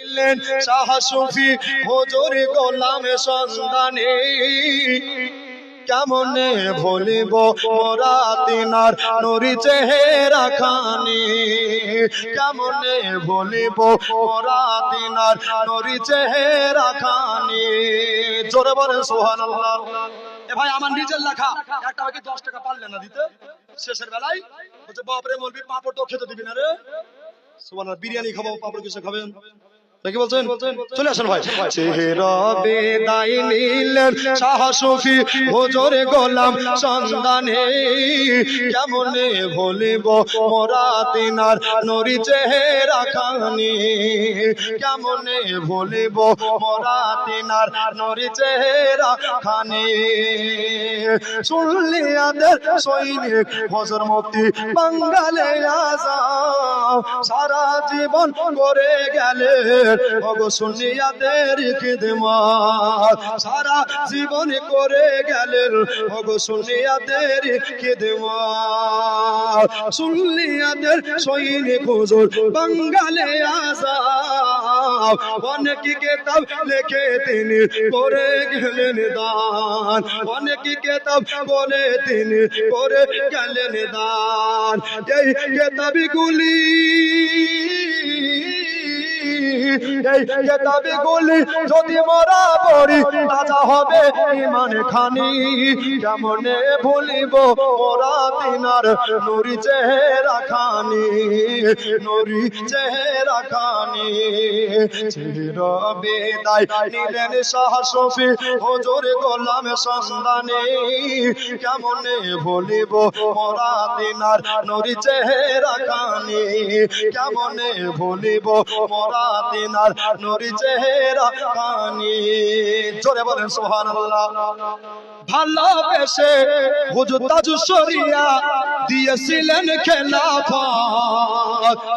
ছিলেন শাহ সুফি হুজুর গোলাম সন্ধানে কেমনে ভুলিব মোরা তিনার নুরি চেহারা খানি? কেমনে ভুলিব মোরা তিনার নুরি চেহারা খানি? জোরে বলেন সোহান এ ভাই, আমার নিজের লেখা। একটা বাকি দশ টাকা পারলে না দিতে? শেষের বেলায়? বলছে, বাপরে মলবি পাপড় তো খেতে দিবি না রে। সোহান বিরিয়ানি খাব, পাপড় কিছু খাবেন? নাকি বলছেন? চলে আসেন ভাই। চেহারা বেদাই নিলেন শাহ সুফি, হুজুর গোলাম সন্ধানে কেমনে ভুলিব মোরা তিনার নরি চেহারা খানি? কেমনে ভুলিব মোরা তিনার নরি চেহারা খানি? শুনলি আদের সৈনিক, হজর মুক্তি বাঙ্গালে আজাও সারা জীবন করে গেলে ভগ শুনিয়াদের খিদমত। সারা জীবন করে গেলেন ভগ শুনিয়াদের খিদমত। শুনলিয়াদের সৈনিক হুজুর বাঙ্গালে আজাও অনেক কেতাব লিখে তিনি করে গেলেন দান। অনেক কেতাব বলে তিনি করে গেলেন দান। এই কেতাবগুলি এই কেতাবে গুলি যদি মরা পড়ি, তাজা হবে ইমান খানি। কেমনে ভুলিব মোরা তিনার নুরি চেহারা খানি, নুরি চেহারা খানি। চির বেদায় নিলেন শাহ সফি হুজুর গোলাম সন্ধানে। কেমনে ভুলিব মোরা তিনার নুরি চেহারা খানি, কেমনে ভুলিব মোরা তিনার নুরি চেহারা খানি জোরে বলেন, সুবহানাল্লাহ। ভালোবেসে হুজুর তাজু সরিয়া দিয়েছিলেন খেলাফত।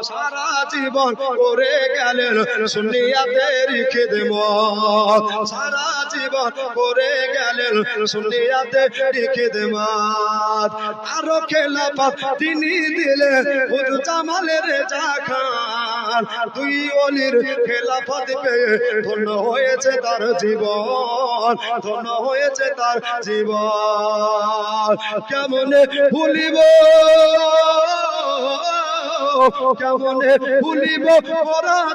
সারা জীবন করে গেলেন সুনিয়াদের খিদমত। সারা জীবন করে গেলেন। সুনিয়াদের খিদমত আরও খেলাফত তিনি দিলেন। হুজুর জামালের জাখান। দুই অলির খেলাফত পেয়ে ধন্য হয়েছে তার জীবন। ধন্য হয়েছে তার জীবন। কেমনে ভুলিব? কেমনে ভুলিব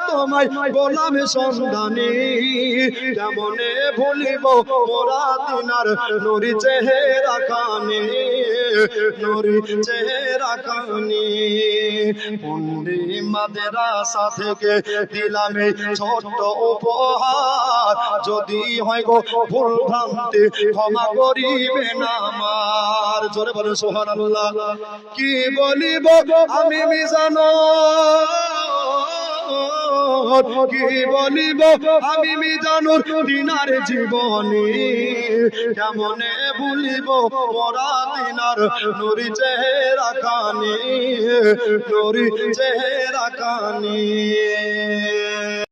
তোমায়? কেমনে ভুলিব তিনার? নুরি নুরি থেকে ছোট্ট উপহার। যদি হয় গো ভুল ভ্রান্তি, ক্ষমা করিবেন আমার। জোরে বলে সুবহানাল্লাহ। কি বলিব? আমি মিজানো কি বলিব? আমি মিজানুর দিনার জীবনী। কেমনে ভুলিব? মোরা দিনার নুরি চেহারা কানি। নুরি চেহারা খানি